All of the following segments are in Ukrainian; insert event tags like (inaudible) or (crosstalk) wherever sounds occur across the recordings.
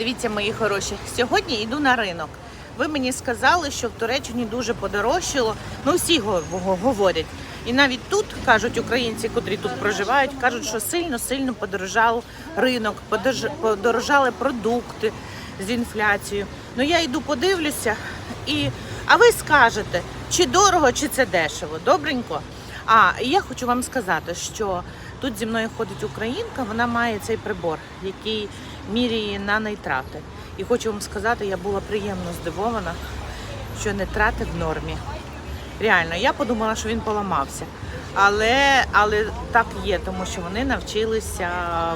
Дивіться, мої хороші, сьогодні йду на ринок. Ви мені сказали, що в Туреччині дуже подорожчало. Ну, всі го- го- говорять. І навіть тут кажуть українці, котрі тут проживають, кажуть, що сильно-сильно подорожав ринок, подорож- подорожали продукти з інфляцією. Ну я йду подивлюся, і а ви скажете, чи дорого, чи це дешево. Добренько. А я хочу вам сказати, що тут зі мною ходить українка, вона має цей прибор, який міряє на нитрати. І хочу вам сказати, я була приємно здивована, що нитрати в нормі. Реально, я подумала, що він поламався. Але, але так є, тому що вони навчилися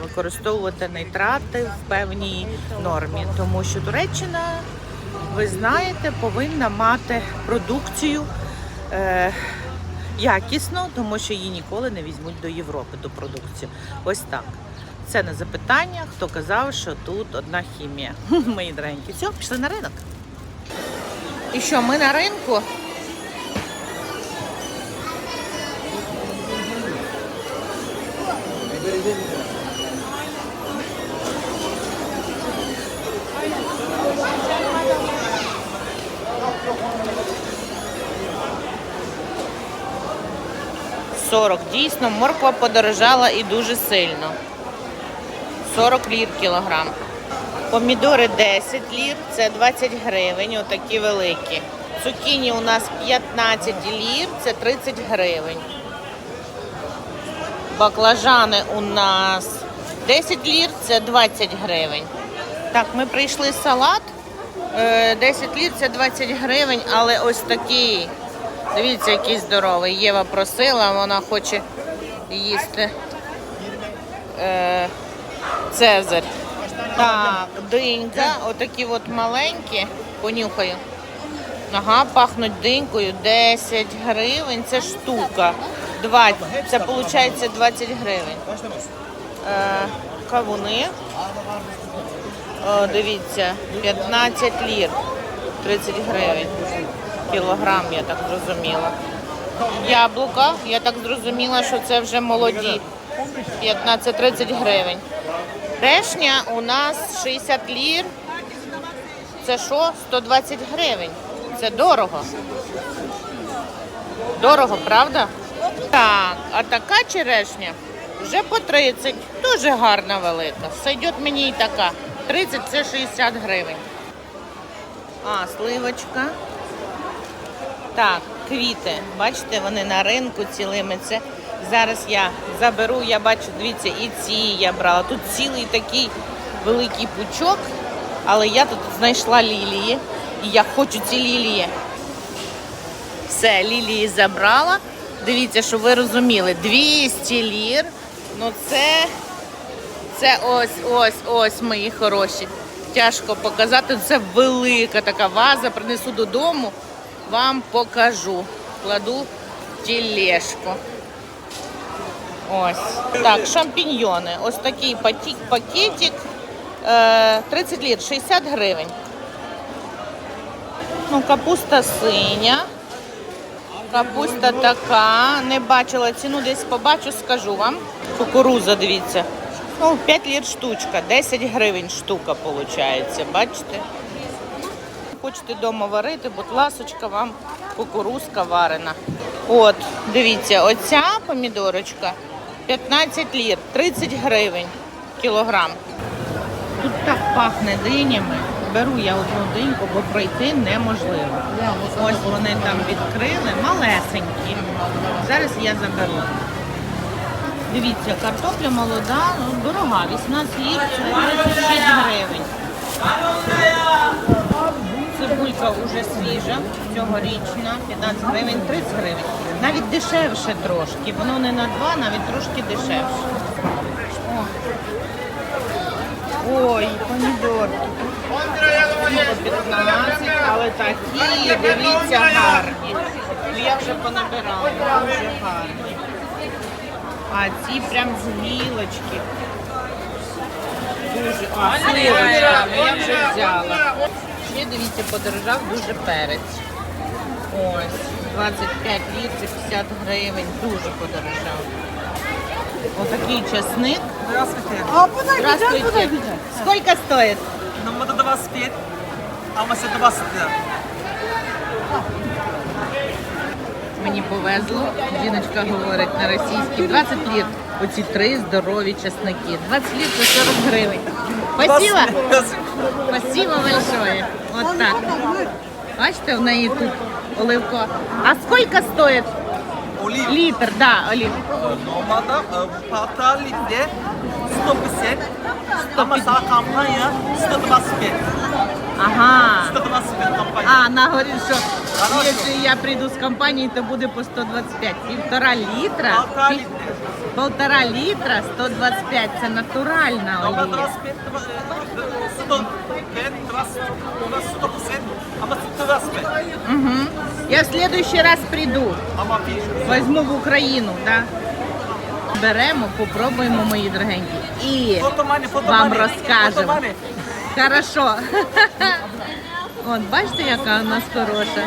використовувати нитрати в певній нормі. Тому що Туреччина, ви знаєте, повинна мати продукцію е, якісно, тому що її ніколи не візьмуть до Європи до продукції. Ось так. Це не запитання, хто казав, що тут одна хімія. (laughs) Мої доренькі. Все, пішли на ринок. І що, ми на ринку? Сорок. Дійсно, морква подорожала і дуже сильно. 40 лір кілограм. Помідори 10 лір, це 20 гривень, отакі великі. Цукіні у нас 15 лір, це 30 гривень. Баклажани у нас 10 лір, це 20 гривень. Так, ми прийшли салат. Е, 10 лір це 20 гривень, але ось такий. Дивіться, який здоровий. Єва просила, вона хоче їсти. Е, Цезарь. Так, динька, отакі от маленькі, понюхаю. Ага, пахнуть динькою. 10 гривень, це штука. 20, це виходить 20 гривень. Е, кавуни. О, дивіться, 15 лір, 30 гривень. Кілограм, я так зрозуміла. Яблука, я так зрозуміла, що це вже молоді. 15-30 гривень. Решня у нас 60 лір. Це що? 120 гривень. Це дорого. Дорого, правда? Так, а така черешня вже по 30. Дуже гарна велика. Сойдет мені і така. 30 це 60 гривень. А, сливочка. Так, квіти. Бачите, вони на ринку цілими. Це зараз я заберу, я бачу, дивіться, і ці я брала. Тут цілий такий великий пучок, але я тут знайшла лілії. І я хочу ці лілії. Все, лілії забрала. Дивіться, щоб ви розуміли, 200 лір. Ну це, це ось, ось, ось мої хороші. Тяжко показати. Це велика така ваза. Принесу додому, вам покажу. Кладу тілешку. Ось. Так, шампіньйони. Ось такий пакетик. Е, 30 лір, 60 гривень. Ну, капуста синя. Капуста така. Не бачила ціну, десь побачу, скажу вам. Кукуруза, дивіться. Ну, 5 лір штучка, 10 гривень штука виходить. Бачите? Хочете вдома варити, будь ласочка, вам кукурузка варена. От, дивіться, оця помідорочка 15 лір, 30 гривень кілограм. Тут так пахне динями. Беру я одну диньку, бо пройти неможливо. Ось вони там відкрили, малесенькі. Зараз я заберу. Дивіться, картопля молода, ну, дорога, 18 лір, це 36 гривень. Цибулька вже свіжа, цьогорічна, 15 гривень, 30 гривень. Навіть дешевше трошки. Воно не на 2, навіть трошки дешевше. О. Ой, помідорки. По 15, але такі, дивіться, гарні. Ну, я вже понабирала, дуже гарні. А ці прям з гілочки. Дуже, а, сливочка, я вже взяла. Ще, дивіться, подорожав дуже перець. Ось, 25 літрів, 50 гривень, дуже подорожав. Отакий чесник. Здравствуйте. А, подойдите, Здравствуйте. подойдите. Сколько стоит? На 125, ama 120 lira. Мені повезло. Жіночка говорить на російській 20 літ. Оці три здорові чесники. 20 літ це 40 гривень. Спасибо. Спасибо большое. Вот так. Бачите, в неї тут оливко. А скільки стоїть Oliv. літр? Да, олів. Normalde e, parta litre 150 ama sana kampanya 125. Ага. 125 kampanya. А, вона говорить, що Хорошо. якщо я прийду з компанії, то буде по 125. Півтора літра. Parta пів-. Полтора літра 125. Це натуральна олія. 25, 125, 150 ama 125. Угу. Я в следующий раз прийду. Візьму в Україну, да? Беремо, попробуємо, мої дорогенькі. І вам розкажемо. Хорошо. (laughs) От, бачите, яка у нас хороша.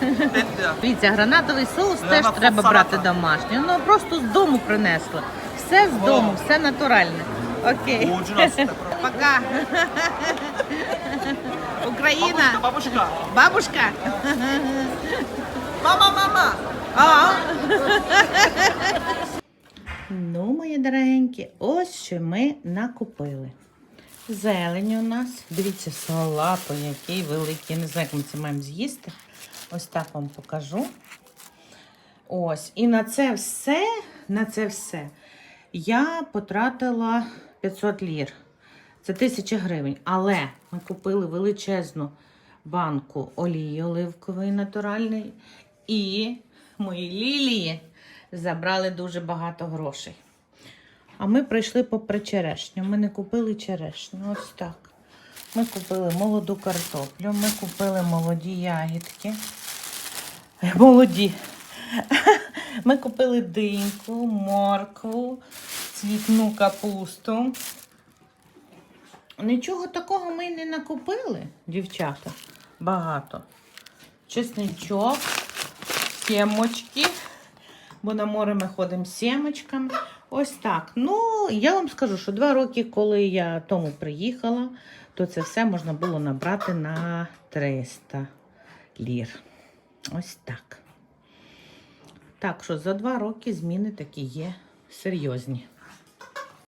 5 lira. Дивіться, гранатовий соус теж треба брати домашній. Ну просто з дому принесли. Все з дому, все натуральне. Окей. Нас. Пока. Україна. Бабушка. Бабушка. Мама, мама. А. Ну, мої дорогенькі, ось що ми накупили. Зелень у нас. Дивіться, салату, який великий. Я не знаю, як ми це маємо з'їсти. Ось так вам покажу. Ось. І на це все, на це все я потратила 500 лір. Це 1000 гривень. Але ми купили величезну банку олії оливкової натуральної. І мої лілії забрали дуже багато грошей. А ми прийшли попри черешню. Ми не купили черешню. Ось так. Ми купили молоду картоплю, ми купили молоді ягідки. Молоді. (laughs) Ми купили диньку, моркву, цвітну капусту. Нічого такого ми не накупили, дівчата. Багато. Чесничок, сімочки. Бо на море ми ходимо з сімочками. Ось так. Ну, я вам скажу, що два роки, коли я тому приїхала, то це все можна було набрати на 300 лір. Ось так. Так що за два роки зміни такі є серйозні.